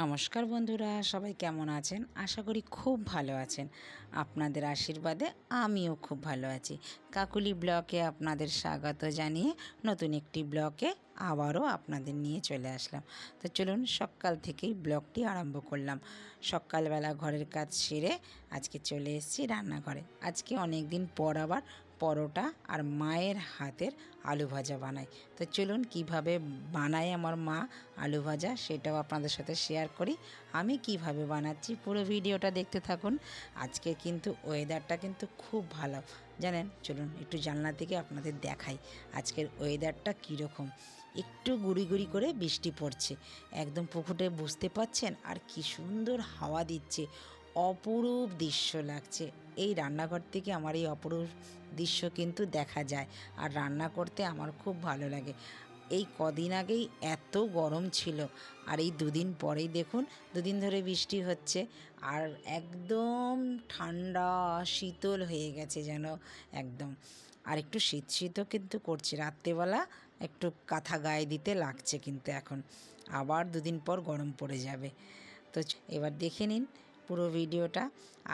নমস্কার বন্ধুরা, সবাই কেমন আছেন? আশা করি খুব ভালো আছেন। আপনাদের আশীর্বাদে আমিও খুব ভালো আছি। কাকুলি ব্লকে আপনাদের স্বাগত জানিয়ে নতুন একটি ব্লকে আবারও আপনাদের নিয়ে চলে আসলাম। তো চলুন সকাল থেকেই ব্লগটি আরম্ভ করলাম। সকালবেলা ঘরের কাজ সেরে আজকে চলে এসেছি রান্নাঘরে। আজকে অনেক দিন পর আবার পরোটা আর মায়ের হাতের আলু ভাজা বানাই। তো চলুন কীভাবে বানায় আমার মা আলু ভাজা সেটাও আপনাদের সাথে শেয়ার করি। আমি কীভাবে বানাচ্ছি পুরো ভিডিওটা দেখতে থাকুন। আজকে কিন্তু ওয়েদারটা কিন্তু খুব ভালো। জানেন, চলুন একটু জানলা থেকে আপনাদের দেখাই আজকের ওয়েদারটা কীরকম। একটু গুড়ি গুড়ি করে বৃষ্টি পড়ছে। একদম পুকুরে বুঝতে পাচ্ছেন? আর কি সুন্দর হাওয়া দিচ্ছে। অপরূপ দৃশ্য লাগছে। এই রান্নাঘর থেকে আমার এই অপরূপ দৃশ্য কিন্তু দেখা যায়। আর রান্না করতে আমার খুব ভালো লাগে। এই কদিন আগেই এত গরম ছিল। আর এই দুদিন পরেই দেখুন, দুদিন ধরে বৃষ্টি হচ্ছে। আর একদম ঠান্ডা, শীতল হয়ে গেছে যেন একদম। আর একটু শীত শীতও কিন্তু করছে। রাত্রেবেলা একটু কাঁথা গায়ে দিতে লাগছে কিন্তু এখন। আবার দুদিন পর গরম পড়ে যাবে। তো এবার দেখে নিন পুরো ভিডিওটা।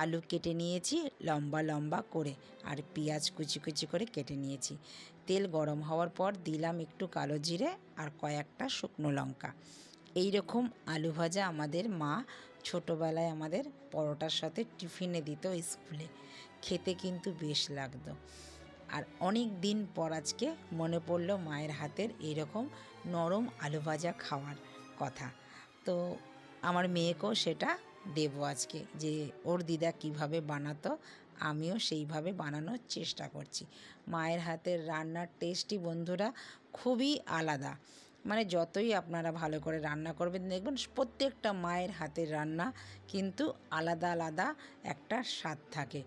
আলু কেটে নিয়েছি, লম্বা লম্বা করে, আর পেঁয়াজ কুচি কুচি করে কেটে নিয়েছি। তেল গরম হওয়ার পর দিলাম একটু কালো জিরে আর কয়েকটা শুকনো লঙ্কা। এই রকম আলু ভাজা আমাদের মা ছোটোবেলায় আমাদের পরোটার সাথে টিফিনে দিত স্কুলে। খেতে কিন্তু বেশ লাগতো। আর অনেক দিন পর আজকে মনে পড়ল মায়ের হাতের এইরকম নরম আলু ভাজা খাওয়ার কথা। তো আমার মেয়েকেও সেটা দেবো আজকে যে ওর দিদা কীভাবে বানাতো, আমিও সেইভাবে বানানোর চেষ্টা করছি। মায়ের হাতের রান্নার টেস্টই বন্ধুরা খুবই আলাদা। মানে যতই আপনারা ভালো করে রান্না করবেন, দেখবেন প্রত্যেকটা মায়ের হাতের রান্না কিন্তু আলাদা আলাদা একটা স্বাদ থাকে।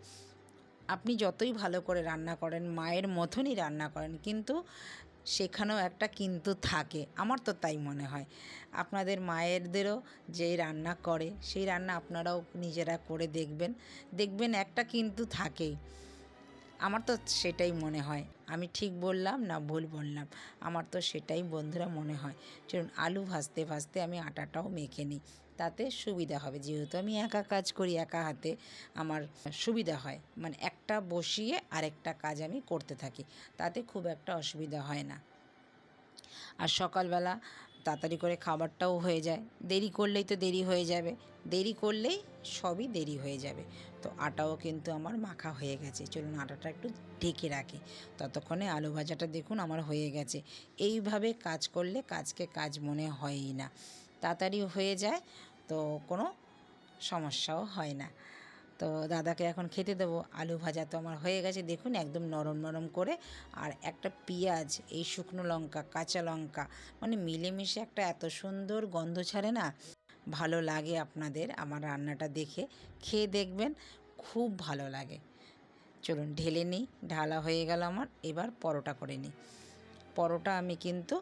আপনি যতই ভালো করে রান্না করেন, মায়ের মতনই রান্না করেন, কিন্তু সেখানেও একটা কিন্তু থাকে। আমার তো তাই মনে হয়। আপনাদের মায়েরদেরও যেই রান্না করে, সেই রান্না আপনারাও নিজেরা করে দেখবেন। দেখবেন একটা কিন্তু থাকেই। আমার তো সেটাই মনে হয়। আমি ঠিক বললাম না ভুল বললাম? আমার তো সেটাই বন্ধুরা মনে হয়। চলুন, আলু ভাজতে ভাজতে আমি আটাটাও মেখে নিই। তাতে সুবিধা হবে। যেহেতু আমি একা কাজ করি, একা হাতে আমার সুবিধা হয়। মানে একটা বসিয়ে আরেকটা কাজ আমি করতে থাকি। তাতে খুব একটা অসুবিধা হয় না। আর সকালবেলা তাড়াতাড়ি করে খাবারটাও হয়ে যায়। দেরি করলেই তো দেরি হয়ে যাবে। দেরি করলেই সবই দেরি হয়ে যাবে। তো আটাও কিন্তু আমার মাখা হয়ে গেছে। চলুন আটাটা একটু ঢেকে রাখি। ততক্ষণে আলু ভাজাটা দেখুন আমার হয়ে গেছে। এইভাবে কাজ করলে কাজকে কাজ মনে হয়ই না। তাড়াতাড়ি হয়ে যায়। তো কোনো সমস্যাও হয় না। তো দাদাকে এখন খেতে দেবো। আলু ভাজা তো আমার হয়ে গেছে। দেখুন, একদম নরম নরম করে আর একটা পেঁয়াজ, এই শুকনো লঙ্কা, কাঁচা লঙ্কা মানে মিলেমিশে একটা এত সুন্দর গন্ধ ছাড়ে না, ভালো লাগে আপনাদের আমার রান্নাটা দেখে। খেয়ে দেখবেন, খুব ভালো লাগে। চলুন, ঢেলে নিই। ঢালা হয়ে গেল আমার। এবার পরোটা করে নিই। পরোটা আমি কিন্তু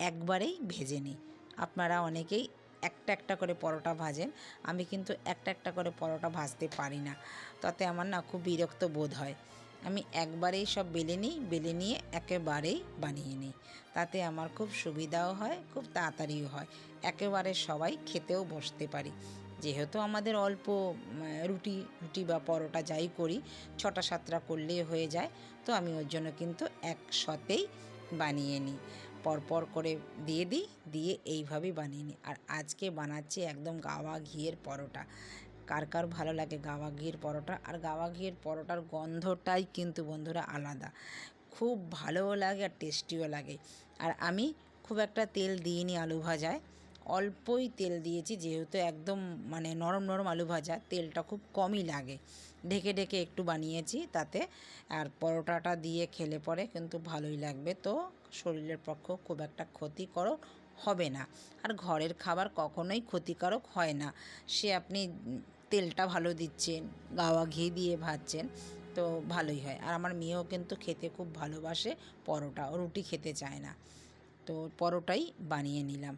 একবারেই ভেজে নিই। আপনারা অনেকেই একটা একটা করে পরোটা ভাজেন। আমি কিন্তু একটা একটা করে পরোটা ভাজতে পারি না। তাতে আমার না খুব বিরক্ত বোধ হয়। আমি একবারেই সব বেলে নিই, বেলে নিয়ে একেবারেই বানিয়ে নিই। তাতে আমার খুব সুবিধাও হয়, খুব তাড়াতাড়িও হয়। একেবারে সবাই খেতেও বসতে পারি। যেহেতু আমাদের অল্প রুটি রুটি বা পরোটা যাই করি, ছটা সাতটা করলেই হয়ে যায়। তো আমি ওর জন্য কিন্তু একসাথেই বানিয়ে নিই। পরপর করে দিয়ে দিই, দিয়ে এইভাবেই বানিয়ে নিই। আর আজকে বানাচ্ছি একদম গাওয়া ঘিয়ের পরোটা। কার কার ভালো লাগে গাওয়া ঘিয়ের পরোটা? আর গাওয়া ঘিয়ের পরোটার গন্ধটাই কিন্তু বন্ধুরা আলাদা। খুব ভালোও লাগে আর টেস্টিও লাগে। আর আমি খুব একটা তেল দিইনি আলু ভাজায়। অল্পই তেল দিয়েছি, যেহেতু একদম মানে নরম নরম আলু ভাজা, তেলটা খুব কমই লাগে। ঢেকে ঢেকে একটু বানিয়েছি তাতে। আর পরোটাটা দিয়ে খেলে পরে কিন্তু ভালোই লাগবে। তো শরীরের পক্ষেও খুব একটা ক্ষতিকারক হবে না। আর ঘরের খাবার কখনোই ক্ষতিকারক হয় না। সে আপনি তেলটা ভালো দিচ্ছেন, গাওয়া ঘি দিয়ে ভাজছেন, তো ভালোই হয়। আর আমার মেয়েও কিন্তু খেতে খুব ভালোবাসে পরোটা রুটি খেতে চায় না। তো পরোটাই বানিয়ে নিলাম।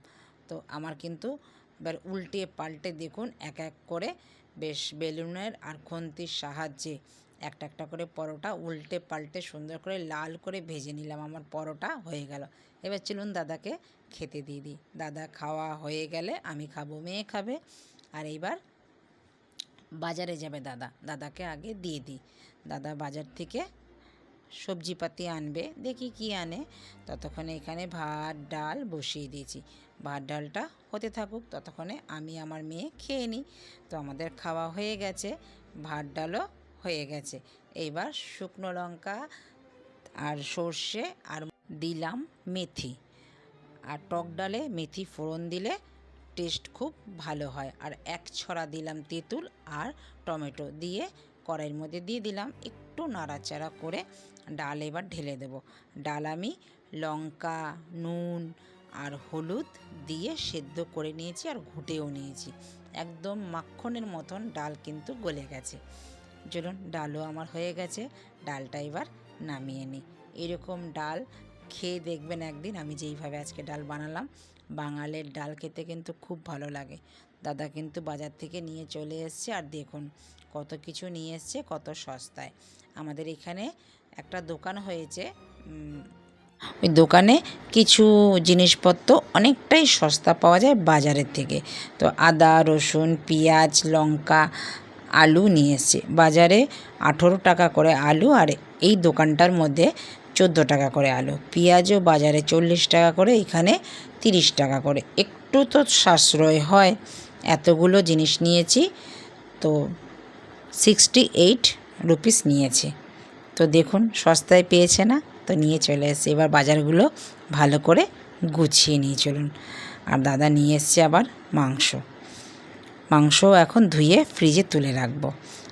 তো আমার কিন্তু এবার উল্টে পাল্টে দেখুন, এক এক করে বেশ বেলুনের আর খন্তির সাহায্যে একটা একটা করে পরোটা উল্টে পাল্টে সুন্দর করে লাল করে ভেজে নিলাম। আমার পরোটা হয়ে গেল। এবার চলুন দাদাকে খেতে দিয়ে দিই। দাদা খাওয়া হয়ে গেলে আমি খাব, মেয়ে খাবে। আর এইবার বাজারে যাবে দাদা। দাদাকে আগে দিয়ে দিই। দাদা বাজার থেকে সবজিপাতি আনবে। দেখি কি আনে। ততক্ষণে এখানে ভাত, ডাল বসিয়ে দিয়েছি। ভাত, ডালটা হতে থাকুক, ততক্ষণে আমি আমার মেয়ে খেয়ে নিই। তো আমাদের খাওয়া হয়ে গেছে। ভাত, ডালও হয়ে গেছে। এইবার শুকনো লঙ্কা আর সর্ষে আর দিলাম মেথি। আর টক ডালে মেথি ফোড়ন দিলে টেস্ট খুব ভালো হয়। আর এক ছড়া দিলাম তেঁতুল আর টমেটো দিয়ে কড়াইয়ের মধ্যে দিয়ে দিলাম একটু নাড়াচাড়া করে ডাল এবার ঢেলে দেব। ডাল আমি লঙ্কা, নুন আর হলুদ দিয়ে সেদ্ধ করে নিয়েছি আর ঘুটেও নিয়েছি। একদম মাখনের মতন ডাল কিন্তু গলে গেছে। চলুন ডালও আমার হয়ে গেছে, ডালটা এবার নামিয়ে নিই। এরকম ডাল খেয়ে দেখবেন একদিন, আমি যেইভাবে আজকে ডাল বানালাম, বাঙালের ডাল খেতে কিন্তু খুব ভালো লাগে। দাদা কিন্তু বাজার থেকে নিয়ে চলে এসছে, আর দেখুন কত কিছু নিয়ে এসছে, কত সস্তায়। আমাদের এখানে একটা দোকান হয়েছে ওই দোকানে কিছু জিনিসপত্র অনেকটাই সস্তা পাওয়া যায় বাজারের থেকে। তো আদা, রসুন, পেঁয়াজ, লঙ্কা আলু নিয়ে এসছে। বাজারে আঠেরো টাকা করে আলু আর এই দোকানটার মধ্যে চোদ্দ টাকা করে আলু। পেঁয়াজও বাজারে চল্লিশ টাকা করে, এখানে তিরিশ টাকা করে। একটু তো সাশ্রয় হয়, এতগুলো জিনিস নিয়েছি, তো সিক্সটি এইট রুপিস নিয়েছে। তো দেখুন, সস্তায় পেয়েছে না, তো নিয়ে চলে এসছে। এবার বাজারগুলো ভালো করে গুছিয়ে নিয়ে চলুন। আর দাদা নিয়ে এসছে আবার মাংস। মাংস এখন ধুয়ে ফ্রিজে তুলে রাখব।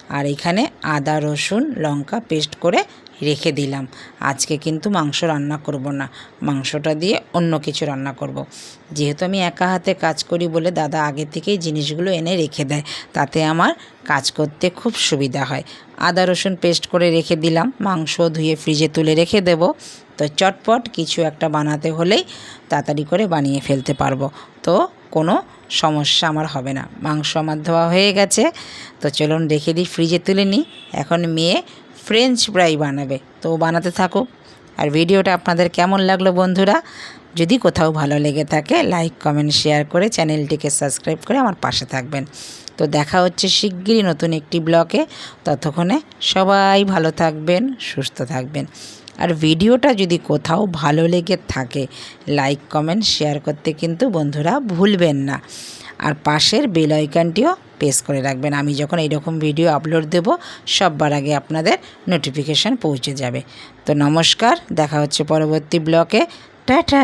আর এখানে আদা রসুন লঙ্কা পেস্ট করে রেখে দিলাম। আজকে কিন্তু মাংস রান্না করব না। মাংসটা দিয়ে অন্য কিছু রান্না করব। যেহেতু আমি একা হাতে কাজ করি বলে দাদা আগে থেকেই জিনিসগুলো এনে রেখে দেয়, তাতে আমার কাজ করতে খুব সুবিধা হয়। আদা, রসুন পেস্ট করে রেখে দিলাম। মাংস ধুয়ে ফ্রিজে তুলে রেখে দেব। তো চটপট কিছু একটা বানাতে হলেই তাড়াতাড়ি করে বানিয়ে ফেলতে পারব। তো কোনো সমস্যা আমার হবে না। মাংস আমার ধোয়া হয়ে গেছে। তো চলুন রেখে দিই, ফ্রিজে তুলে নিই। এখন মেয়ে ফ্রেঞ্চ ফ্রাই বানাবে। তো বানাতে থাকুক আর ভিডিওটা আপনাদের কেমন লাগল বন্ধুরা? যদি কোথাও ভালো লেগে থাকে লাইক কমেন্ট শেয়ার করে চ্যানেলটিকে সাবস্ক্রাইব করে আমার পাশে থাকবেন। তো দেখা হচ্ছে শিগগিরই নতুন একটি ব্লকে ততক্ষণে সবাই ভালো থাকবেন, সুস্থ থাকবেন। আর ভিডিওটা যদি কোথাও ভালো লেগে থাকে লাইক কমেন্ট শেয়ার করতে কিন্তু বন্ধুরা ভুলবেন না। আর পাশের বেল আইকনটিও প্রেস করে রাখবেন। আমি যখন এইরকম ভিডিও আপলোড দেব, সববার আগে আপনাদের নোটিফিকেশান পৌঁছে যাবে। তো নমস্কার, দেখা হচ্ছে পরবর্তী ব্লকে টাটা!